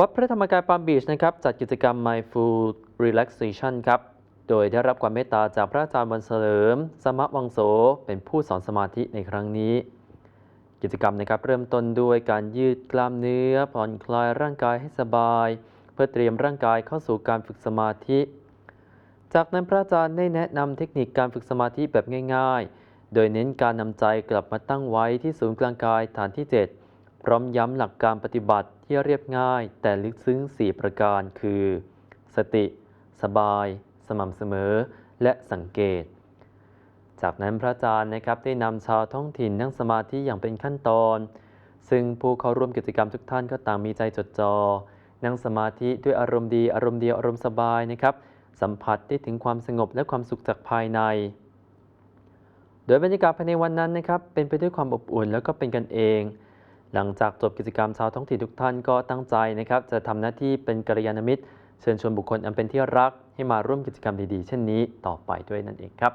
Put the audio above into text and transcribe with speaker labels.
Speaker 1: วัดพระธรรมกายปามบีชนะครับจัดกิจกรรม Mindful Relaxation ครับโดยได้รับความเมตตาจากพระอาจารย์วันเฉลิม สมะวังโส เป็นผู้สอนสมาธิในครั้งนี้ กิจกรรมนะครับเริ่มต้นด้วยการยืดกล้ามเนื้อ ผ่อนคลายร่างกายให้สบาย เพื่อเตรียมร่างกายเข้าสู่การฝึกสมาธิ จากนั้นพระอาจารย์ได้แนะนำเทคนิคการฝึกสมาธิแบบง่าย ๆ โดยเน้นการนำใจกลับมาตั้งไว้ที่ศูนย์กลางกายฐานที่ 7 ร้อมย้ำหลักการปฏิบัติที่เรียบง่ายแต่ลึกซึ้ง 4 ประการคือ สติ สบาย สม่ำเสมอ และสังเกต จากนั้นพระอาจารย์นะครับได้นำชาวท้องถิ่นนั่งสมาธิอย่างเป็นขั้นตอน ซึ่งผู้เข้าร่วมกิจกรรมทุกท่านก็ต่างมีใจจดจอ่อนั่งสมาธิด้วยอารมณ์ดีอารมณ์เดียวอารมณ์สบายนะครับ สัมผัสได้ถึงความสงบและความสุขจากภายใน โดยบรรยากาศภายในวันนั้นนะครับเป็นไปด้วยความอบอุ่นแล้วก็เป็นกันเอง หลังจากจบกิจกรรมชาวท้องถิ่นทุกท่านก็ตั้งใจนะครับ จะทำหน้าที่เป็นกัลยาณมิตร เชิญชวนบุคคลอันเป็นที่รักให้มาร่วมกิจกรรมดีๆ เช่นนี้ต่อไปด้วยนั่นเองครับ